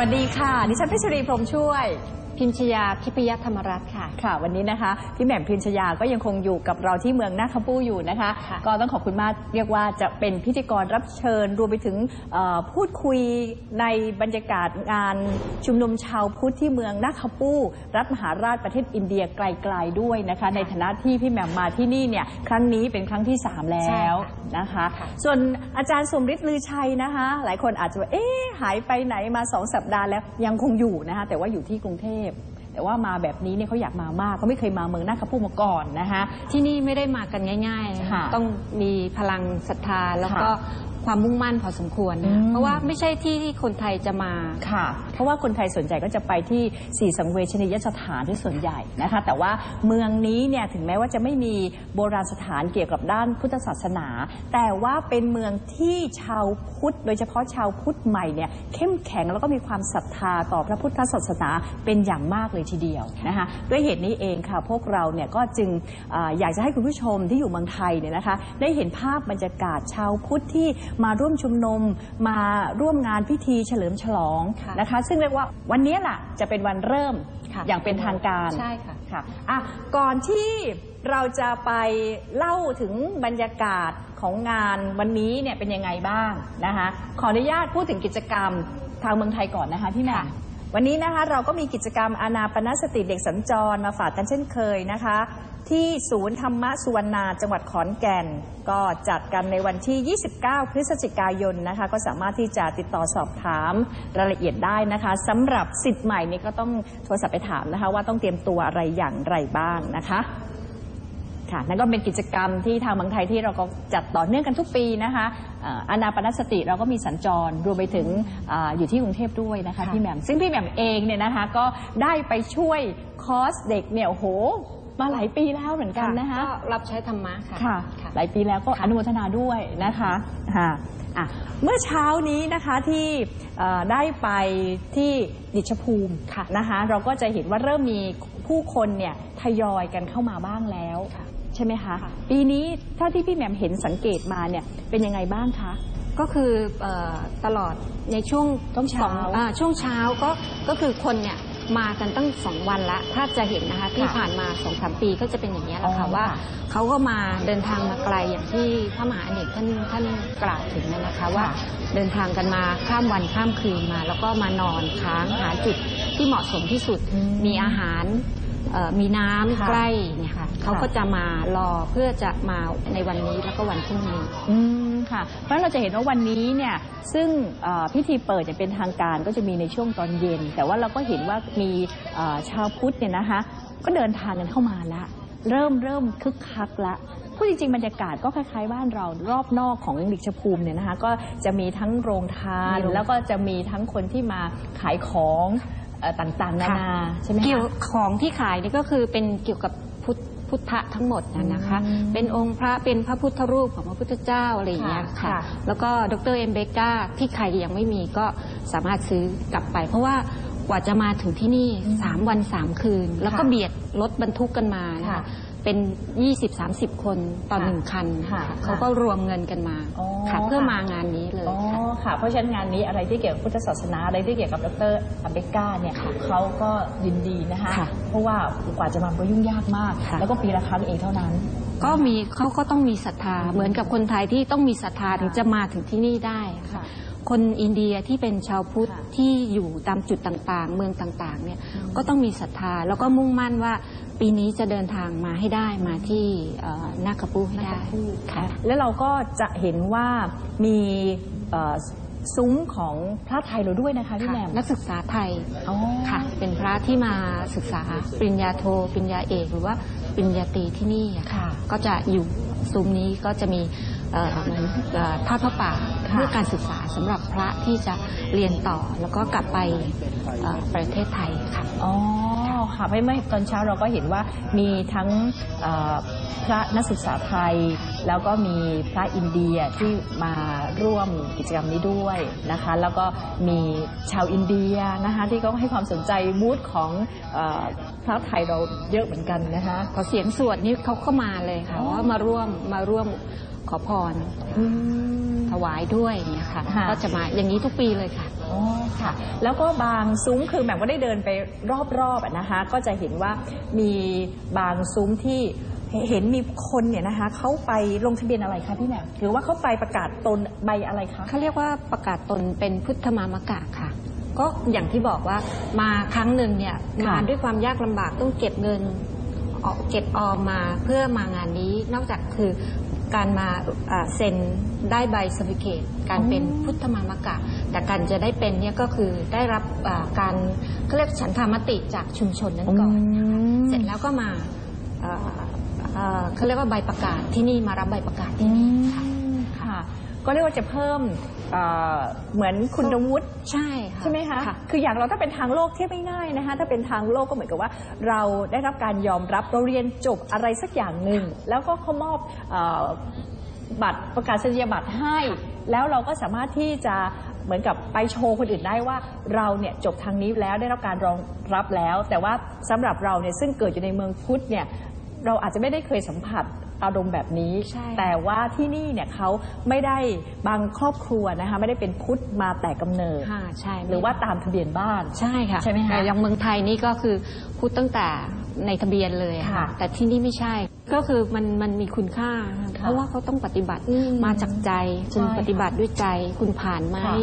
สวัสดีค่ะ ดิฉันพิชรีพรมช่วย พิมชยาทิพยธรรมรัตน์ค่ะ ค่ะ วันนี้นะคะ พี่แหม่มพิมชยาก็ยังคงอยู่กับเราที่เมืองนาคาปูอยู่นะคะค่ะก็ต้องขอบคุณมากเรียกว่าจะเป็นพิธีกรรับเชิญรวมไปถึงเอ่อพูดคุยในบรรยากาศงานชุมนุมชาวพุทธที่เมืองนาคาปูรัฐมหาราชประเทศอินเดียไกลๆด้วยนะคะ ในฐานะที่พี่แหม่มมาที่นี่เนี่ยครั้งนี้เป็นครั้งที่ 3 แล้วนะคะค่ะส่วนอาจารย์สมฤทธิ์ลือชัยนะคะ หลายคนอาจจะว่าเอ๊ะหายไปไหนมาสองสัปดาห์แล้วยังคงอยู่นะคะแต่ว่าอยู่ที่กรุงเทพ แต่ว่ามาแบบนี้เนี่ยเขาอยากมามากเขาไม่เคยมาเมืองนาคาพูมาก่อนนะคะ ที่นี่ไม่ได้มากันง่ายๆนะคะค่ะ ต้องมีพลังศรัทธาแล้วก็ ค่ะความมุ่งมั่นพอสมควรนะอืมเพราะว่าไม่ใช่ที่ที่คนไทยจะมาค่ะ เพราะว่าคนไทยส่วนใหญ่ก็จะไปที่สี่สังเวชนียสถานที่ส่วนใหญ่นะคะ แต่ว่าเมืองนี้เนี่ยถึงแม้ว่าจะไม่มีโบราณสถานเกี่ยวกับด้านพุทธศาสนา แต่ว่าเป็นเมืองที่ชาวพุทธ โดยเฉพาะชาวพุทธใหม่เนี่ยเข้มแข็งแล้วก็มีความศรัทธาต่อพระพุทธศาสนาเป็นอย่างมากเลยทีเดียวนะคะด้วยเหตุนี้เองค่ะพวกเราเนี่ยก็จึงอาอยากจะให้คุณผู้ชมที่อยู่เมืองไทยเนี่ยนะคะได้เห็นภาพบรรยากาศชาวพุทธที่มาร่วมชุมนุม มาร่วมงานพิธีเฉลิมฉลองค่ะนะคะ ซึ่งเรียกว่าวันนี้แหละจะเป็นวันเริ่มค่ะอย่างเป็นทางการใช่ค่ะ ค่ะอะ ก่อนที่เราจะไปเล่าถึงบรรยากาศของงานวันนี้เนี่ยเป็นยังไงบ้างนะคะขออนุญาตพูดถึงกิจกรรมทางเมืองไทยก่อนนะคะพี่แหม่ม ค่ะ วันนี้นะคะเราก็มีกิจกรรมอานาปนสติเด็กสัญจรมาฝากกันเช่นเคยนะคะ ที่ศูนย์ธรรมะสุวรรณาจังหวัดขอนแก่น ก็จัดกันในวันที่ 29 พฤศจิกายนนะคะ ก็สามารถที่จะติดต่อสอบถามรายละเอียดได้นะคะสำหรับสิทธิ์ใหม่นี้ก็ต้องโทรศัพท์ไปถามนะคะ ว่าต้องเตรียมตัวอะไรอย่างไรบ้างนะคะ ค่ะนั่นก็เป็นกิจกรรมที่ทางเมืองไทยที่เราก็จัดต่อเนื่องกันทุกปีนะคะเอ่ออานาปนสติเราก็มีสัญจรรวมไปถึงอาอยู่ที่กรุงเทพด้วยนะคะค่ะพี่แหม่มซึ่งพี่แหม่มเองเนี่ยนะคะก็ได้ไปช่วยคอร์สเด็กเนี่ยโอ้โหมาหลายปีแล้วเหมือนกันนะคะ ก็รับใช้ธรรมะค่ะ ค่ะค่ะหลายปีแล้วก็ค่ะอนุโมทนาด้วยนะคะค่ะอะ เมื่อเช้านี้นะคะที่เอ่อได้ไปที่ดิชภูมิค่ะนะคะ เราก็จะเห็นว่าเริ่มมีผู้คนเนี่ยทยอยกันเข้ามาบ้างแล้วค่ะ ใช่ไหมคะค่ะปีนี้ถ้าที่พี่แหม่มเห็นสังเกตมาเนี่ยเป็นยังไงบ้างคะ ก็คือเอ่อตลอดในช่วงช่วงเช้าสองอ่ช่วงเช้าก็ก็คือคนเนี่ยมากันตั้งสองวันละ ถ้าจะเห็นนะคะที่ค่ะผ่านมาสองสามปีก็จะเป็นอย่างนี้ยแหละอ๋ค่ะอว่าค่ะเขาก็มาเดินทางมาไกลอย่างที่พระมหาอเนกท่านท่านกล่าวถึงนะนะคะว่าเดินทางกันมาข้ามวันข้ามคืนมา แล้วก็มานอนค้างหาจุดที่เหมาะสมที่สุดอืมมีอาหารเอ่อ มีน้ำค่ะใกล้เนี่ยค่ะเขาก็จะมารอเพื่อจะมาในวันนี้แล้วก็วันพรุ่งนี้ อืมค่ะ เพราะเราจะเห็นว่าวันนี้เนี่ยซึ่งเอ่อพิธีเปิดอย่างเป็นทางการก็จะมีในช่วงตอนเย็น แต่ว่าเราก็เห็นว่ามีเอ่อชาวพุทธเนี่ยนะคะก็เดินทางกันเข้ามาละเริ่มเริ่มคึกคักละพูดจริงๆบรรยากาศก็คล้ายๆบ้านเรารอบนอกของดิชภูมิเนี่ยนะคะก็จะมีทั้งโรงทานมีโรงแล้วก็จะมีทั้งคนที่มาขายของเอ่อต่างๆนานาใช่ไหมคะ เกี่ยวของที่ขายนี่ก็คือเป็นเกี่ยวกับพุทธพุทธะทั้งหมดนะนะคะ อืมเป็นองค์พระเป็นพระพุทธรูปของพระพุทธเจ้าอะไรอย่างเงี้ยค่ะค่ะค่ะแล้วก็ดรเอ็มเบกาที่ใครยังไม่มีก็สามารถซื้อกลับไป เพราะว่ากว่าจะมาถึงที่นี่ 3 วัน 3 คืน แล้วก็ค่ะเบียดรถบรรทุกกันมานะค่ะ คะ เป็น 20-30 คนต่อค่ะหนึ่งคันค่ะเขาก็รวมเงินกันมาอ๋อค่ะเพื่อค่ะ มางานนี้เลยอ๋อค่ะ ค่ะ เพราะฉะนั้นงานนี้อะไรที่เกี่ยวกับพุทธศาสนาอะไรที่เกี่ยวกับดรอเบกก้าเนี่ยเขาก็ยินดีนะคะ ค่ะเพราะว่ากว่าจะมาก็ยุ่งยากมาก ค่ะ แล้วก็ปีละครั้งเองเท่านั้น ก็มีเขาก็ต้องมีศรัทธาเหมือนกับคนไทยที่ต้องมีศรัทธาถึงจะมาถึงที่นี่ได้ค่ะคนอินเดียที่เป็นชาวพุทธค่ะที่อยู่ตามจุดต่างๆ เมืองต่างๆเนี่ยก็ต้องมีศรัทธาแล้วก็มุ่งมั่นว่า ปีนี้จะเดินทางมาให้ได้มาที่เอ่อนาคาปูให้ได้ค่ะแล้วเราก็จะเห็นว่ามีเอ่อซุ้มของพระไทยเราด้วยนะคะพี่แหม่มนักศึกษาไทยอ๋อค่ะ เป็นพระที่มาศึกษาปริญญาโทปริญญาเอกหรือว่าปริญญาตรีที่นี่อะค่ะค่ะ ก็จะอยู่ซุ้มนี้ก็จะมีเอ่อเหมือนเอ่อทอดพระป่าค่ะเพื่อการศึกษาสำหรับพระที่จะเรียนต่อแล้วก็กลับไปเอ่อประเทศไทยค่ะ อ๋อค่ะไม่ไม่ตอนเช้าเราก็เห็นว่ามีทั้งพระนักศึกษาไทย แล้วก็มีพระอินเดียที่มาร่วมกิจกรรมนี้ด้วยนะคะ แล้วก็มีชาวอินเดียนะคะที่ก็ให้ความสนใจบูธของอพระไทยเราเยอะเหมือนกันนะคะพอเสียงสวดนี่เขาก็มาเลยค่ะว่ามาร่วมมาร่วมขอพรอ ถวายด้วยอย่างเงี้ยค่ะค่ะ ก็จะมาอย่างนี้ทุกปีเลยค่ะ อ๋อค่ะ แล้วก็บางซุ้มคือแบบก็ได้เดินไปรอบๆอะนะคะ ก็จะเห็นว่ามีบางซุ้มที่เห็นมีคนเนี่ยนะคะเขาไปลงทะเบียนอะไรคะพี่แหม่มหรือว่าเขาไปประกาศตนใบอะไรคะ เขาเรียกว่าประกาศตนเป็นพุทธมามกะค่ะ ก็อย่างที่บอกว่ามาครั้งหนึ่งเนี่ยค่ะ มาด้วยความยากลำบากต้องเก็บเงินออกเก็บออมมาเพื่อมางานนี้ นอกจากคือ การมาอ่าเซ็นได้ใบสมิเคตการเป็นพุทธมามกะ แต่การจะได้เป็นเนี่ยก็คือได้รับอ่าการเขาเรียกฉันทามติจากชุมชนนั้นก่อนเสร็จแล้วก็มาเอ่อเอ่อเขาเรียกว่าใบประกาศที่นี่มารับใบประกาศที่นี่ค่ะค่ะก็เรียกว่าจะเพิ่ม เอ่อเหมือนคุณวุฒิ ใช่ค่ะใช่ไหมคะ คืออย่างเราถ้าเป็นทางโลกเทียบไม่ง่ายนะคะ ถ้าเป็นทางโลกก็เหมือนกับว่า เราได้รับการยอมรับเราเรียนจบอะไรสักอย่างหนึ่ง แล้วก็เขามอบเอ่อบัตรประกาศนียบัตรให้ แล้วเราก็สามารถที่จะเหมือนกับไปโชว์คนอื่นได้ว่าเราเนี่ยจบทางนี้แล้วได้รับการรองรับแล้ว แต่ว่าสำหรับเราเนี่ยซึ่งเกิดอยู่ในเมืองพุทธเนี่ยเราอาจจะไม่ได้เคยสัมผัส อารมณ์แบบนี้ใช่แต่ว่าที่นี่เนี่ยเขาไม่ได้บางครอบครัวนะคะไม่ได้เป็นพุทธมาแต่กำเนิดค่ะใช่หรือว่าตามทะเบียนบ้านใช่ค่ะใช่ไหมคะแต่อย่างเมืองไทยนี่ก็คือพูดตั้งแต่ในทะเบียนเลยอะค่ะค่ะ แต่ที่นี่ไม่ใช่ ก็คือมันมันมีคุณค่า เพราะว่าเขาต้องปฏิบัติอืมมาจากใจใช่คุณปฏิบัติด้วยใจคุณผ่านไหมค่ะ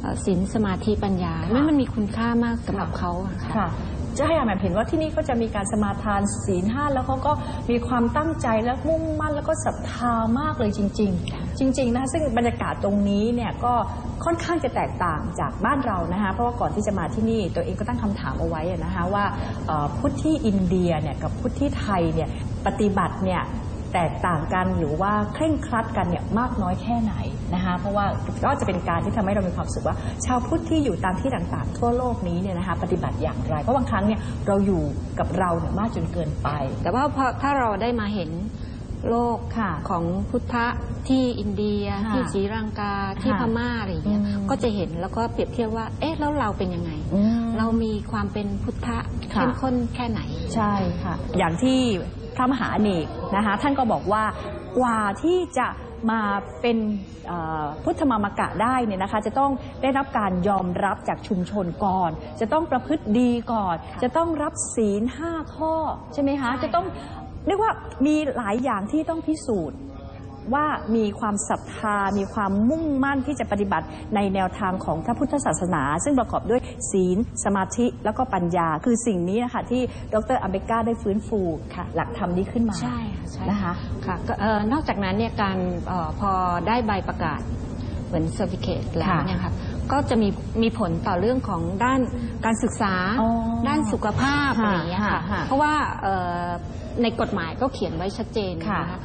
เอ่อศีลสมาธิปัญญาค่ะไม่มันมีคุณค่ามากสำหรับเขาอะค่ะค่ะ จะให้อาแหม่มเห็นว่าที่นี่ก็จะมีการสมาทานศีลห้าแล้วเขาก็มีความตั้งใจและมุ่งมั่นแล้วก็ศรัทธามากเลยจริง ๆ จริง ๆ นะคะซึ่งบรรยากาศตรงนี้เนี่ยก็ค่อนข้างจะแตกต่างจากบ้านเรานะคะเพราะว่าก่อนที่จะมาที่นี่ตัวเองก็ตั้งคำถามเอาไว้นะคะว่าพุทธที่อินเดียเนี่ยกับพุทธที่ไทยเนี่ยปฏิบัติเนี่ย แตกต่างกันหรือว่าเคร่งครัดกันเนี่ยมากน้อยแค่ไหนนะคะเพราะว่าก็จะเป็นการที่ทำให้เรามีความรู้สึกว่า ชาวพุทธที่อยู่ตามที่ต่างๆ ทั่วโลกนี้เนี่ยนะคะปฏิบัติอย่างไร เพราะบางครั้งเนี่ยเราอยู่กับเราเนี่ยมากจนเกินไป แต่ว่าพอถ้าเราได้มาเห็นโลกค่ะของพุทธะที่อินเดียค่ะที่ศรีลังกาที่ค่ะพม่าอะไรอย่างเงี้ยอืมก็จะเห็นแล้วก็เปรียบเทียบว่า เอ๊ะแล้วเราเป็นยังไง เรามีความเป็นพุทธะค่ะเข้มข้นแค่ไหนใช่ค่ะ อย่างที่ พระมหาอเนกนะคะท่านก็บอกว่ากว่าที่จะมาเป็นเอ่อพุทธมามกะได้เนี่ยนะคะจะต้องได้รับการยอมรับจากชุมชนก่อน จะต้องประพฤติดีก่อน จะต้องรับศีลห้าข้อ ใช่ไหมคะใช่จะต้องเรียกว่ามีหลายอย่างที่ต้องพิสูจน์ ว่ามีความศรัทธา มีความมุ่งมั่นที่จะปฏิบัติในแนวทางของพระพุทธศาสนา ซึ่งประกอบด้วยศีล สมาธิแล้วก็ปัญญา คือสิ่งนี้นะคะที่ดรอเมริกาได้ฟื้นฟูค่ะ หลักธรรมนี้ขึ้นมาใช่ค่ะใช่นะคะค่ะก็เอ่อนอกจากนั้นเนี่ยการเออพอได้ใบประกาศเหมือนเซอร์ i ิเคตแล้วค่ะเนี่ยค่ะก็จะมีมีผลต่อเรื่องของด้านการศึกษา อ๋อด้านสุขภาพค่ะอะไรอย่างเงี้ยค่ะค่ะเพราะว่าเอ่อในกฎหมายก็เขียนไว้ชัดเจนค่ะ นะคะ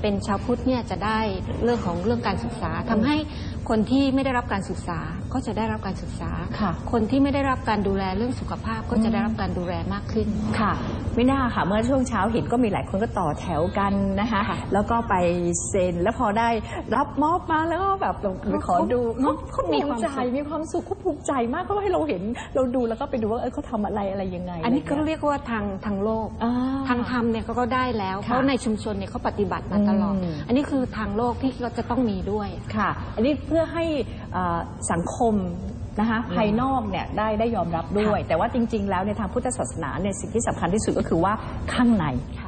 เป็นชาวพุทธเนี่ยจะได้เรื่องของเรื่องการศึกษาทำให้ คนที่ไม่ได้รับการศึกษาก็จะได้รับการศึกษาค่ะ คนที่ไม่ได้รับการดูแลเรื่องสุขภาพก็จะได้รับการดูแลมากขึ้นค่ะ ไม่น่าค่ะ เมื่อช่วงเช้าเห็นก็มีหลายคนก็ต่อแถวกันนะคะค่ะแล้วก็ไปเซ็นแล้วพอได้รับมอบมาแล้วก็แบบไปขอดูเขาเขามีมีความมคาวสุใจขมีความสุขเขาภูมิใจมากเพราะว่าให้เราเห็นเราดูแล้วก็ไปดูว่าเออเขาทำอะไรอะไรยังไง อันนี้ก็ะไงี้เรียกว่าทางทางโลกอ่ทางธรรมเนี่ยเขาก็ได้แล้วค่ะเพราะในชุมชนเนี่ยเขาปฏิบัติมาตลอดอืมอันนี้คือทางโลกที่เราจะต้องมีด้วยค่ะ อันนี้เพื่อให้เอ่อสังคมนะคะภายนอกเนี่ยได้ได้ยอมรับด้วย แต่ว่าจริง ๆ แล้วในทางพุทธศาสนาเนี่ยสิ่งที่สำคัญที่สุดก็คือว่าข้างในค่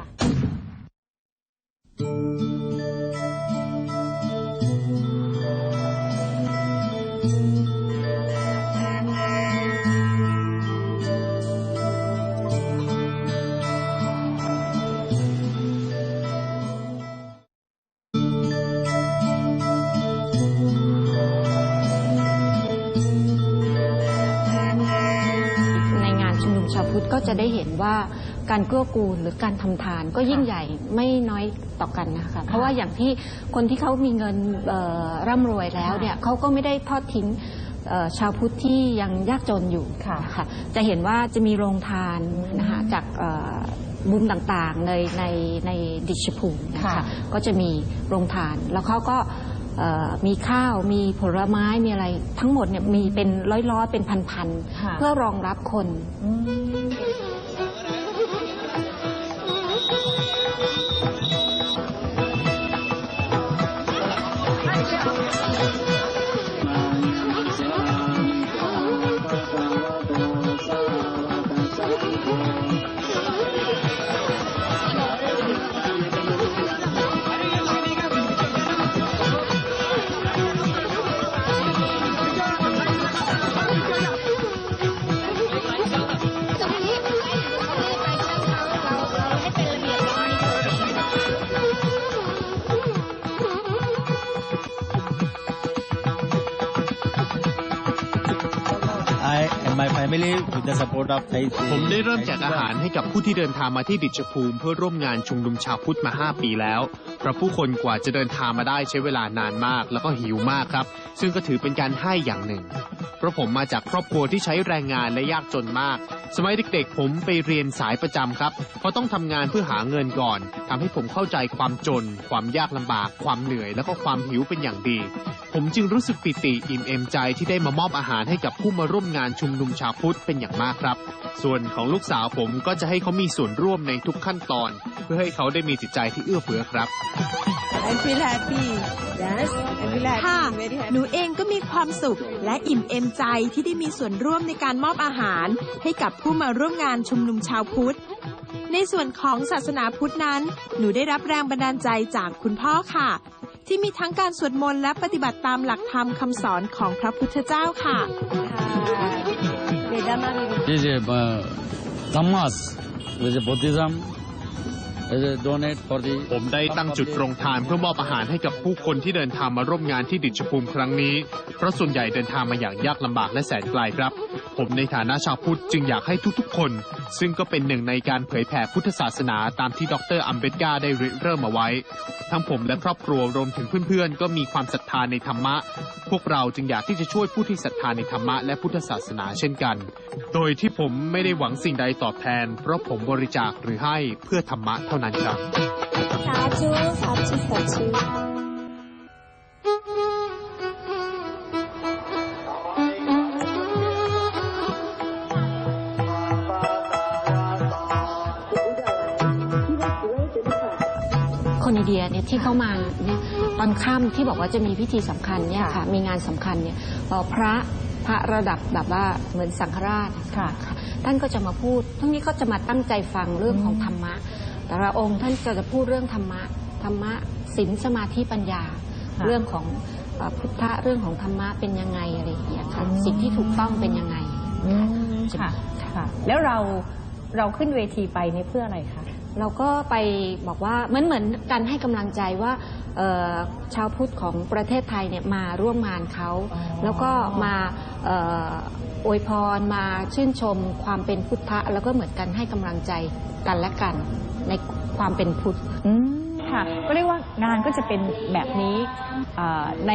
ะใน ก็จะได้เห็นว่าการเกื้อกูลหรือการทำทานก็ยิ่งใหญ่ไม่น้อยต่อกันนะคะเพราะว่าอย่างที่คนที่เขามีเงินเอ่อร่ำรวยแล้วเนี่ยเขาก็ไม่ได้ทอดทิ้งเอ่อชาวพุทธที่ยังยากจนอยู่ค่ะค่ะจะเห็นว่าจะมีโรงทานนะคะจากเอ่อบุญต่างๆในในในดิชภูมินะค่ะคะก็จะมีโรงทาน แล้วเขาก็เอ่อ มีข้าวมีผลไม้มีอะไร ทั้งหมดเนี่ยมีเป็นร้อยๆเป็นพันๆค่ะเพื่อรองรับคน my family with the support of Thai ผมได้เริ่มแจกอาหารให้กับผู้ที่เดินทางมาที่ดิชภูมิเพื่อร่วมงานชุมนุมชาวพุทธมา 5 ปีแล้ว เพราะผู้คนกว่าจะเดินทางมาได้ใช้เวลานานมาก แล้วก็หิวมากครับ ซึ่งก็ถือเป็นการให้อย่างหนึ่ง เพราะผมมาจากครอบครัวที่ใช้แรงงานและยากจนมาก สมัยเด็กๆ ผมไปเรียนสายประจำครับ เพราะต้องทำงานเพื่อหาเงินก่อนทำให้ผมเข้าใจความจน ความยากลำบาก ความเหนื่อย แล้วก็ความหิวเป็นอย่างดี ผมจึงรู้สึกปิติอิ่มเอมใจที่ได้มามอบอาหารให้กับผู้มาร่วมงานชุมนุมชาวพุทธเป็นอย่างมากครับ ส่วนของลูกสาวผมก็จะให้เขามีส่วนร่วมในทุกขั้นตอน เพื่อให้เขาได้มีจิตใจที่เอื้อเฟื้อครับ I feel happy. Yes, I feel happy. ค่ะ Very happy. หนูเองก็มีความสุขและอิ่มเอมใจที่ได้มีส่วนร่วมในการมอบอาหาร ให้กับผู้มาร่วมงานชุมนุมชาวพุทธ ในส่วนของศาสนาพุทธนั้น หนูได้รับแรงบันดาลใจจากคุณพ่อค่ะ ที่มีทั้งการสวดมนต์และปฏิบัติตามหลักธรรมคำสอนของพระพุทธเจ้าค่ะ This is uh, Dhammas, which is Buddhism. ผมได้ตั้งจุดโรงทานเพื่อมอบอาหารให้กับผู้คนที่เดินทางมาร่วมงานที่ดิชภูมิครั้งนี้ เพราะส่วนใหญ่เดินทางมาอย่างยากลำบากและแสนไกลครับ ผมในฐานะชาวพุทธจึงอยากให้ทุกๆคน ซึ่งก็เป็นหนึ่งในการเผยแผ่พุทธศาสนาตามที่ดรอัมเบดกาได้ริเริ่มเอาไว้ ทั้งผมและครอบครัวรวมถึงเพื่อนๆ ก็มีความศรัทธาในธรรมะ พวกเราจึงอยากที่จะช่วยผู้ที่ศรัทธาในธรรมะและพุทธศาสนาเช่นกัน โดยที่ผมไม่ได้หวังสิ่งใดตอบแทน เพราะผมบริจาคหรือให้เพื่อธรรมะเท่านั้นครับสาธุสาธุสาธุ คนอินเดียเนี่ยที่เข้ามาเนี่ยตอนค่ำที่บอกว่าจะมีพิธีสำคัญเนี่ยค่ะมีงานสำคัญเนี่ยเอ่อพระพระระดับแบบว่าเหมือนสังฆราชค่ะท่านก็จะมาพูด ทั้งนี้ก็จะมาตั้งใจฟังเรื่องของธรรมะ แต่ละองค์ท่านก็จะพูดเรื่องธรรมะธรรมะศีลสมาธิปัญญาค่ะเรื่องของเอ่อพุทธะเรื่องของธรรมะเป็นยังไงอะไรอย่างเงี้ยค่ะอืมสิ่งที่ถูกต้องเป็นยังไงค่ะค่ะ แล้วเราเราขึ้นเวทีไปนี่เพื่ออะไรคะ เราก็ไปบอกว่าเหมือนเหมือนการให้กำลังใจว่าเอ่อชาวพุทธของประเทศไทยเนี่ยมาร่วมงานเขาอ๋อแล้วก็มาเอ่ออวยพรมาชื่นชมความเป็นพุทธะ แล้วก็เหมือนกันให้กำลังใจกันและกันในความเป็นพุทธอืมค่ะก็เรียกว่างานก็จะเป็นแบบนี้อ่าใน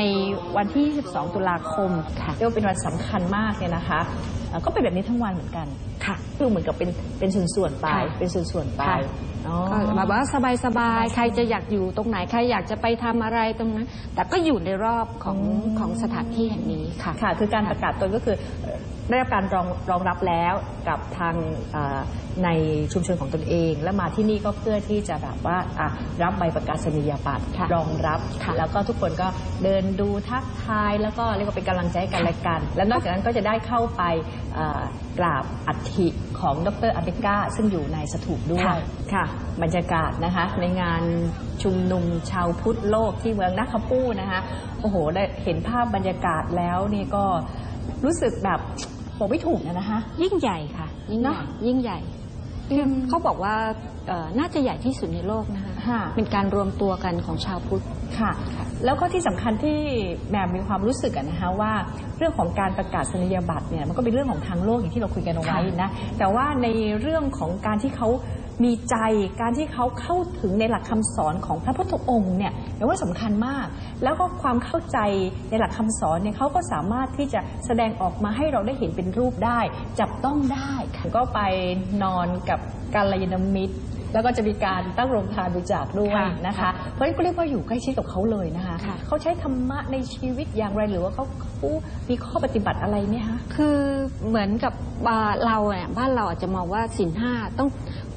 วันที่ 22 ตุลาคมค่ะเรียกว่าเป็นวันสำคัญมากเนี่ยนะคะอ่า ก็เป็นแบบนี้ทั้งวันเหมือนกันค่ะคือเหมือนกับเป็นเป็นส่วนๆไปค่ะเป็นส่วนๆไปค่ะอ๋อก็แบบว่าสบายๆ ใครจะอยากอยู่ตรงไหน ใครอยากจะไปทำอะไรตรงนั้น แต่ก็อยู่ในรอบของอืมของสถานที่แห่งนี้ค่ะ ค่ะ คือการประกาศตนก็คือเอ่อได้รับการรองรองรับแล้วกับทางอ่าในชุมชนของตนเอง และมาที่นี่ก็เพื่อที่จะแบบว่าอะรับใบประกาศนียบัตรค่ะรองรับค่ะแล้วก็ทุกคนก็เดินดูทักทาย แล้วก็เรียกว่าเป็นกำลังใจให้กันและกัน และนอกจากนั้นก็จะได้เข้าไปอ่ากราบอัฐิของดรอเบกาซึ่งอยู่ในสถูปด้วยค่ะค่ะ บรรยากาศนะคะ ในงานชุมนุมชาวพุทธโลกที่เมืองนักขปูนะคะโอ้โห ได้เห็นภาพบรรยากาศแล้วนี่ก็รู้สึกแบบบอกไม่ถูกนะนะคะยิ่งใหญ่ค่ะ ยิ่งใหญ่เนอะยิ่งใหญ่คือเขาบอกว่าเอ่อน่าจะใหญ่ที่สุดในโลกนะ คะค่ะ เป็นการรวมตัวกันของชาวพุทธ ค่ะ แล้วก็ที่สำคัญที่แหม่มมีความรู้สึกอะนะคะว่าเรื่องของการประกาศนียบัตรเนี่ยมันก็เป็นเรื่องของทางโลกอย่างที่เราคุยกันเอาไว้นะแต่ว่าในเรื่องของการที่เขามีใจการที่เขาเข้าถึงในหลักคำสอนของพระพุทธองค์เนี่ยแปลว่าสำคัญมาก แล้วก็ความเข้าใจในหลักคำสอนเนี่ยเขาก็สามารถที่จะแสดงออกมาให้เราได้เห็นเป็นรูปได้ จับต้องได้ก็ไปนอนกับกาลยานมิตร แล้วก็จะมีการตั้งโรงทานบริจาคด้วยค่ะนะคะ เพราะฉะนั้นก็เรียกว่าอยู่ใกล้ชิดกับเขาเลยนะคะค่ะเขาใช้ธรรมะในชีวิตอย่างไรหรือว่าเขาเขามีข้อปฏิบัติอะไรไหมคะคือเหมือนกับอ่าเราเนี่ยบ้านเราอาจจะมองว่าสินห้าต้อง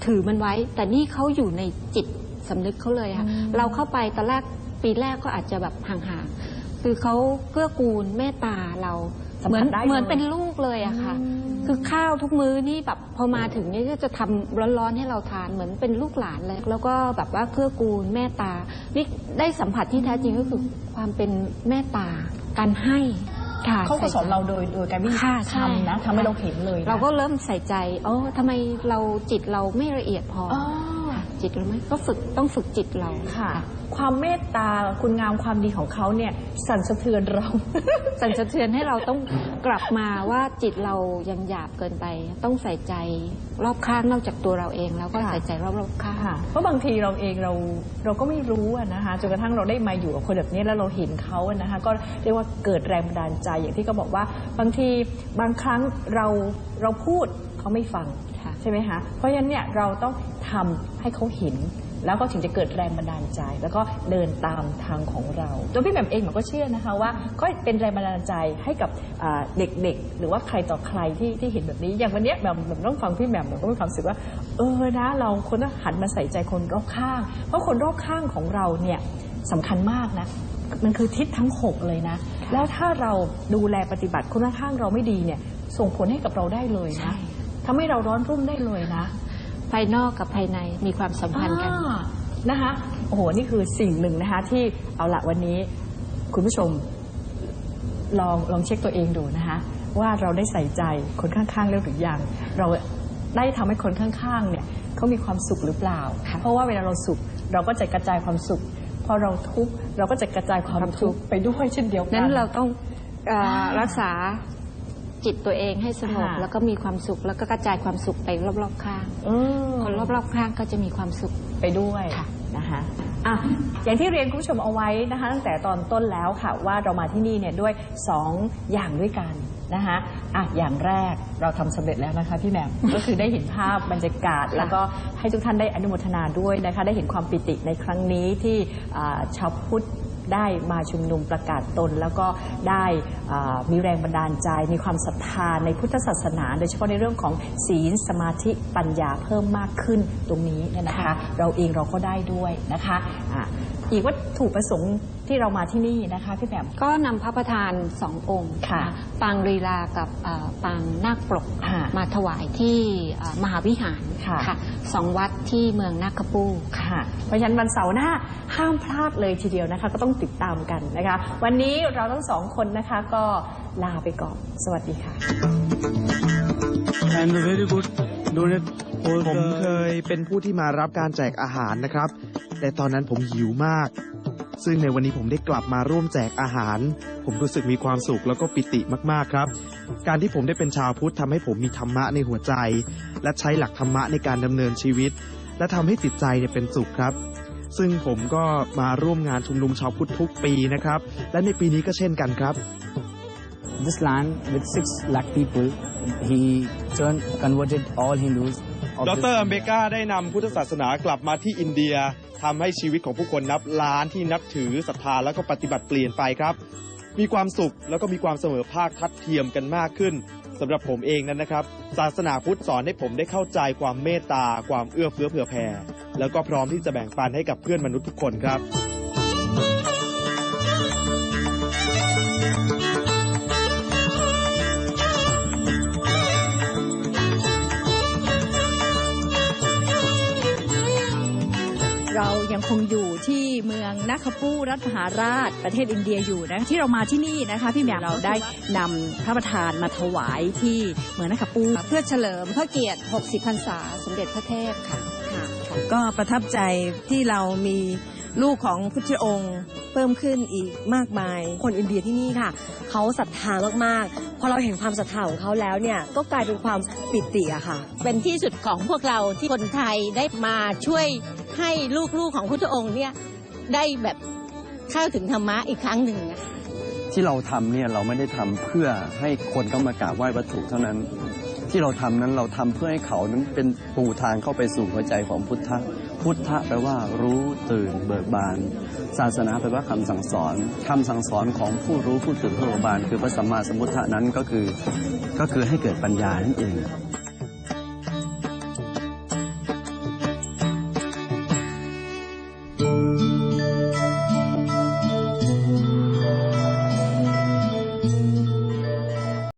ถือมันไว้ แต่นี่เขาอยู่ในจิตสำนึกเขาเลยค่ะอืมเราเข้าไปตอนแรกปีแรกก็อาจจะแบบห่างๆคือเขาเกื้อกูลเมตตาเราสัมเหมืผัอสนได้เหมือนเลยเป็นลูกเลยอะค่ะ คือข้าวทุกมื้อนี่แบบพอมาถึงนี่ก็จะทำร้อนๆให้เราทานเหมือนเป็นลูกหลานเลยแล้วก็แบบว่าเกื้อกูลเมตตานี่ได้สัมผัสที่แท้จริงก็คือความเป็นเมตตาการให้ค่ะเขาก็สอนใใจเราโดยโดยการวิ่งค่ะใช่ทำนะทำให้เราเห็นเลยนะ เราก็เริ่มใส่ใจโอ้ทำไมเราจิตเราไม่ละเอียดพออ๋อค่ะ จิตเราไม่ก็ฝึกต้องฝึกจิตเราค่ะ ความเมตตาคุณงามความดีของเขาเนี่ยสั่นสะเทือนเรา สั่นสะเทือนให้เราต้องกลับมาว่าจิตเรายังหยาบเกินไป ต้องใส่ใจรอบข้างนอกจากตัวเราเองแล้วก็ค่ะใส่ใจรอบๆข้างค่ะเพราะบางทีเราเองเราเราก็ไม่รู้อะนะคะจนกระทั่งเราได้มาอยู่กับคนแบบนี้แล้วเราเห็นเขาอะนะคะก็เรียกว่าเกิดแรงบันดาลใจอย่างที่เขาบอกว่า บางทีบางครั้งเราเราพูดเขาไม่ฟังค่ะใช่ไหมคะเพราะฉะนั้นเนี่ยเราต้องทำให้เขาเห็น แล้วก็ถึงจะเกิดแรงบันดาลใจ แล้วก็เดินตามทางของเรา ตัวพี่แหม่มเองมันก็เชื่อนะคะว่าก็เป็นแรงบันดาลใจให้กับอ่าเด็กๆ หรือว่าใครต่อใครที่ที่เห็นแบบนี้ อย่างวันเนี้ยแบบแบบต้องฟังพี่แหม่มแบบก็มีความรู้สึกว่า เออนะเราควรต้องหันมาใส่ใจคนรอบข้าง เพราะคนรอบข้างของเราเนี่ยสำคัญมากนะมันคือทิศทั้งหกเลยนะ แล้วถ้าเราดูแลปฏิบัติคนข้างๆเราไม่ดีเนี่ย ส่งผลให้กับเราได้เลยนะ ทำให้เราร้อนรุ่มได้เลยนะ ภายนอกกับภายในมีความสัมพันธ์กันอ่านะคะโอ้โหนี่คือสิ่งหนึ่งนะคะที่เอาละวันนี้คุณผู้ชมลองลองเช็คตัวเองดูนะคะว่าเราได้ใส่ใจคนข้างๆแล้วหรือยัง เราได้ทำให้คนข้างๆเนี่ยเขามีความสุขหรือเปล่า เพราะว่าเวลาเราสุขเราก็จะกระจายความสุข พอเราทุกข์เราก็จะกระจายความทุกข์ไปด้วยเช่นเดียวกันนั้นเราต้องเอ่ออ่ารักษา จิตตัวเองให้สงบค่ะแล้วก็มีความสุขแล้วก็กระจายความสุขไปรอบๆข้างอืมคนรอบๆข้างก็จะมีความสุขไปด้วยค่ะนะคะอะอย่างที่เรียนคุณผู้ชมเอาไว้นะคะตั้งแต่ตอนต้นแล้วค่ะว่าเรามาที่นี่เนี่ยด้วย 2 อย่างด้วยกันนะคะอะอย่างแรกเราทำสำเร็จแล้วนะคะพี่แหม่มก็คือได้เห็นภาพบรรยากาศ แล้วก็ให้ทุกท่านได้อนุโมทนาด้วยนะคะได้เห็นความปิติในครั้งนี้ที่อ่าชาวพุทธ ได้มาชุมนุมประกาศตน แล้วก็ได้มีแรงบันดาลใจ มีความศรัทธาในพุทธศาสนา โดยเฉพาะในเรื่องของศีลสมาธิปัญญาเพิ่มมากขึ้นตรงนี้เนี่ยนะคะ เราเองเราก็ได้ด้วยนะคะอะอีกวัตถุประสงค์ ที่เรามาที่นี่นะคะพี่แหม่ม ก็นำพระประธานสององค์ค่ะนปางลีลากับเอ่อปางนาคปรกค่ะมาถวายที่เอ่อมหาวิหารค่ะ สองวัดที่เมืองนาคปูค่ะเพราะฉะนั้นวันเสาร์หน้าห้ามพลาดเลยทีเดียวนะคะ ก็ต้องติดตามกันนะคะ วันนี้เราทั้งสองคนนะคะก็ลาไปก่อน สวัสดีค่ะ and very good donate for ผม the เคยเป็นผู้ที่มารับการแจกอาหารนะครับ แต่ตอนนั้นผมหิวมาก ซึ่งในวันนี้ผมได้กลับมาร่วมแจกอาหาร ผมรู้สึกมีความสุขแล้วก็ปิติมากๆครับ การที่ผมได้เป็นชาวพุทธทำให้ผมมีธรรมะในหัวใจ และใช้หลักธรรมะในการดำเนินชีวิต และทำให้จิตใจเนี่ยเป็นสุขครับ ซึ่งผมก็มาร่วมงานชุมนุมชาวพุทธทุกปีนะครับ และในปีนี้ก็เช่นกันครับ this land with 6 lakh people, he turned, converted all Hindus. ดรอัมกาได้นำพุทธศาสนากลับมาที่อินเดียทำให้ชีวิตของผู้คนนับล้านที่นับถือศรัทธาแล้วก็ปฏิบัติเปลี่ยนไปครับ มีความสุขแล้วก็มีความเสมอภาคทัดเทียมกันมากขึ้นสำหรับผมเองนั้นนะครับ ศาสนาพุทธสอนให้ผมได้เข้าใจความเมตตา ความเอื้อเฟื้อเผื่อแผ่แล้วก็พร้อมที่จะแบ่งปันให้กับเพื่อนมนุษย์ทุกคนครับ ยังคงอยู่ที่เมืองนาคาปูรัฐมหาราชประเทศอินเดียอยู่นะที่เรามาที่นี่นะคะพี่แหม่มเราได้นำพระประธานมาถวายที่เมืองนาคาปูเพื่อเฉลิมพระเกียรติ 60 พรรษาสมเด็จพระเทพค่ะ ก็ประทับใจที่เรามี ลูกของพุทธองค์ เพิ่มขึ้นอีกมากมาย คนอินเดียที่นี่ค่ะ เขาศรัทธามากๆ พอเราเห็นความศรัทธาของเขาแล้วเนี่ย ก็กลายเป็นความปิติอะค่ะ เป็นที่สุดของพวกเราที่คนไทยได้มาช่วยให้ลูกๆของพุทธองค์เนี่ยได้แบบเข้าถึงธรรมะอีกครั้งหนึ่งนะคะที่เราทำเนี่ยเราไม่ได้ทำเพื่อให้คนเข้ามากราบไหว้วัตถุเท่านั้น ที่เราทำนั้นเราทำเพื่อให้เขานั้นเป็นปูทางเข้าไปสู่หัวใจของพุทธะ พุทธะแปลว่ารู้ตื่นเบิกบาน ศาสนาแปลว่าคำสั่งสอนคำสั่งสอนของผู้รู้ผู้ตื่นผู้เบิกบาน คือพระสัมมาสัมพุทธะนั้นก็คือก็คือให้เกิดปัญญานั่นเอง